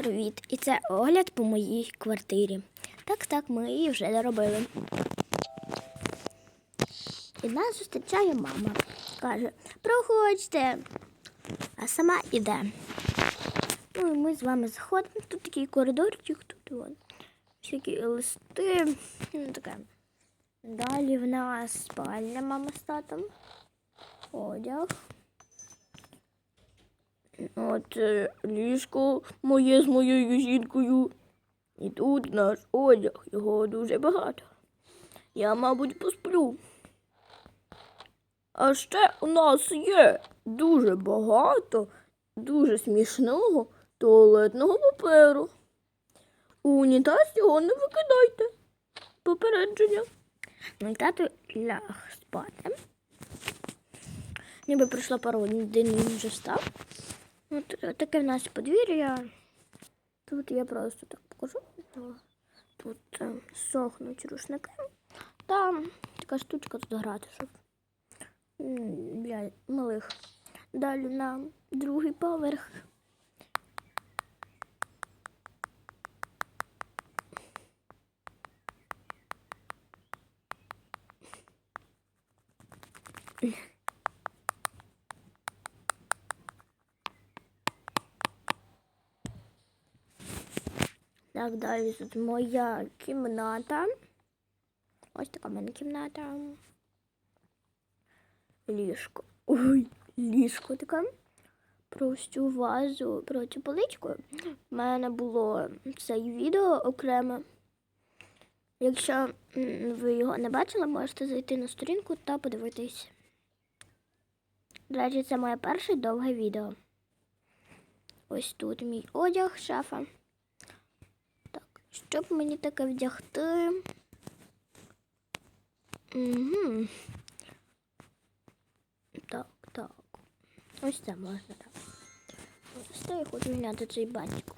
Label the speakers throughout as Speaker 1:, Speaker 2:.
Speaker 1: Привіт! І це огляд по моїй квартирі. Так, так, ми її вже доробили. І нас зустрічає мама. Каже, проходьте. А сама іде. Ну і ми з вами заходимо. Тут такий коридорчик, тут вон, всякі листи. Ну, таке. Далі в нас спальня мама з татом. Одяг. От е, ліжко моє з моєю жінкою. І тут наш одяг, його дуже багато. Я, мабуть, посплю. А ще у нас є дуже багато, дуже смішного туалетного паперу. У унітаз його не викидайте. Попередження. Ну, тато ляг спати. Ніби пройшло пару днів, він вже став. От е, таке в нас подвір'я. Тут я просто так покажу. Тут е, сохнуть рушники. Там така штучка тут грати, щоб для малих. Далі на другий поверх. Так, далі тут моя кімната. Ось така в мене кімната. Ліжко. Ой, ліжко таке. Про цю вазу, про цю поличку. У мене було це відео окремо. Якщо ви його не бачили, можете зайти на сторінку та подивитись. До речі, це моє перше довге відео. Ось тут мій одяг, шафа. Так, щоб мені таке вдягти. Угу. Так, так. Ось це можна так. Ось це я хочу зняти цей бантик.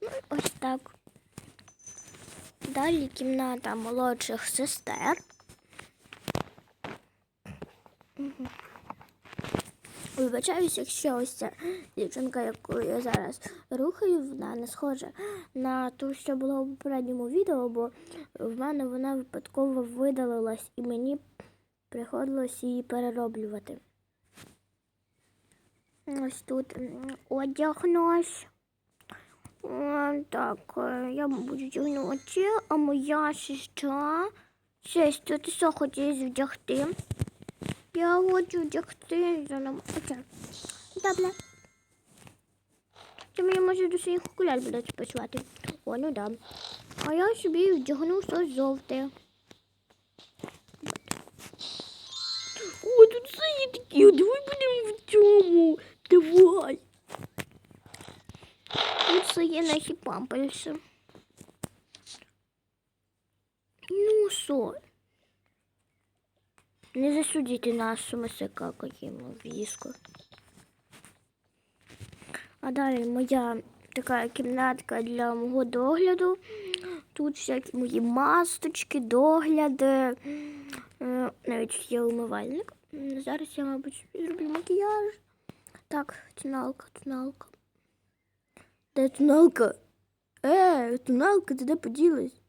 Speaker 1: Ну, і ось так. Далі кімната молодших сестер. Вибачаюсь, якщо ось ця дівчинка, яку я зараз рухаю, вона не схожа на ту, що було в попередньому відео, бо в мене вона випадково видалилась і мені приходилось її перероблювати. Ось тут м, одяг наш. Е, Так, е, я буду вдягнути, а моя сестра. Сестра, ти що хочеш вдягти? Я хочу вдягти за нам. Добре. Це мені може до своїх окулярів буде спочивати. О, ну да. А я собі вдягну щось жовте. О, тут все такі. Давай будемо в цьому. Давай. Тут все є наші памперси. Ну що? Не засудите нас, що ми все какаємо. А далі моя така кімнатка для мого догляду. Тут всякі мої масточки, догляди. Е, Навіть є умивальник. Зараз я, мабуть, зроблю макіяж. Так, тоналка, тоналка. Де тоналка? Е, тоналка, ти де поділась?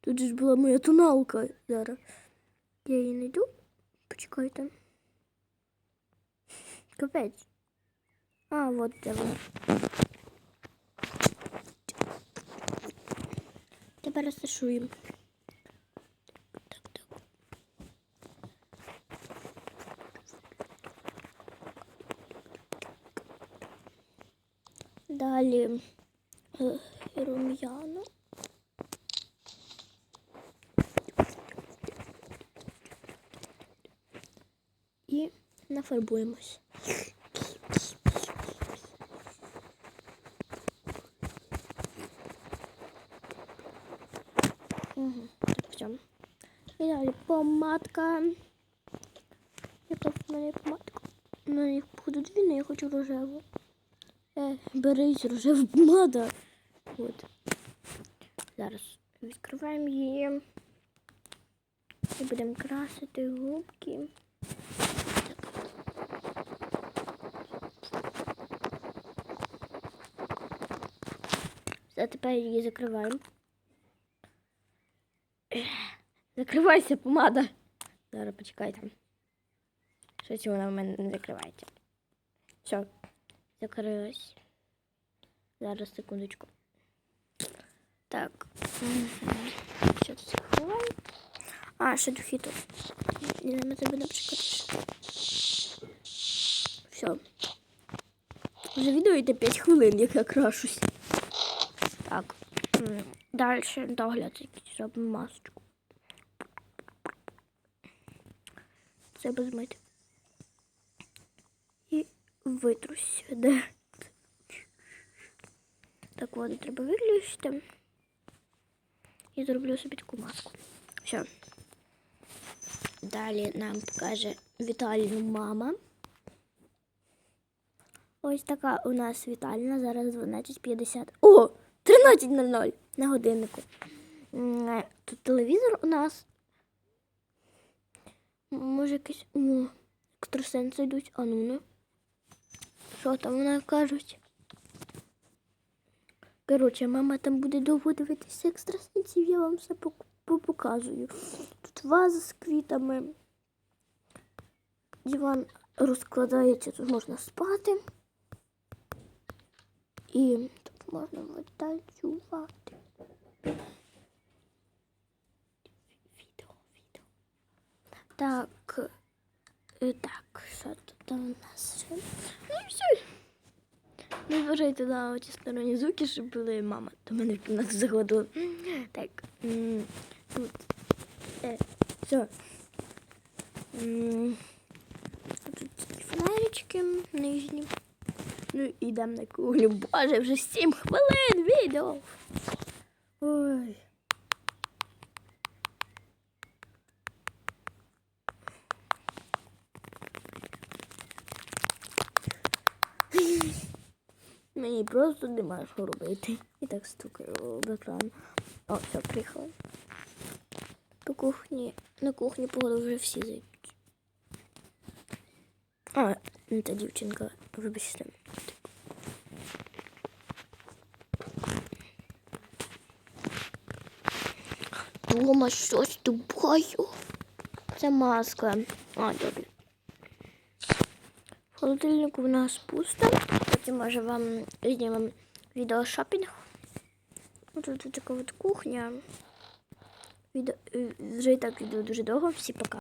Speaker 1: Тут же ж була моя тоналка зараз. Я її не йду. Почекайте. Капець. А, от де вона. Тепер розташуємо. Далі е, рум'яна. І нафарбуємось. Угу, так, все. І далі помадка. Яка в мене помадка? У мене їх походу дві, я хочу рожеву. Е, берись рожева помада. От. Зараз відкриваємо її. І будемо красити губки. А тепер її закриваємо. Закривайся, помада. Зараз почекайте. Щось вона в мене не закривається. Все, закрилась. Зараз секундочку. Так. Що це закриваємо? А, ще духи тут. Не знаю, це буде почекати. Все. Вже відео йде 5 хвилин, як я крашусь. Так. Далі догляд зробимо масочку. Це безмити. І витрусь сюди. Так воду треба виключити. І зроблю собі таку маску. Все. Далі нам покаже вітальну мама. Ось така у нас вітальна. Зараз 12.50. О! 13.00 на годиннику. Е, Тут телевізор у нас. Може якийсь. О, екстрасенси йдуть. А ну ну. Що там вони кажуть? Коротше, мама там буде довго дивитися екстрасенсів, я вам все показую. Тут ваза з квітами. Диван розкладається, тут можна спати. І можна танцювати. Відео, відео. Так. Так, що тут у нас ще? Ну все. Не зважайте на оті сторонні звуки, щоб були мама до мене в кімнату заходила. Так. Тут. Е, все. М, Тут такі фонарички нижні. Ну, і йдемо на кухню. Боже, вже 7 хвилин відео. Ой. Мені просто нема що робити. І так стукаю об екран. О, все, приїхала. По кухні. На кухні походу вже всі зайдуть. А, та дівчинка, вибачте. Дома щось дубаю. Це маска. А, добре. В холодильнику в нас пусто. Потім може вам відео шопінг. Тут така от кухня. Відео, е, вже і так відео дуже довго. Всі пока.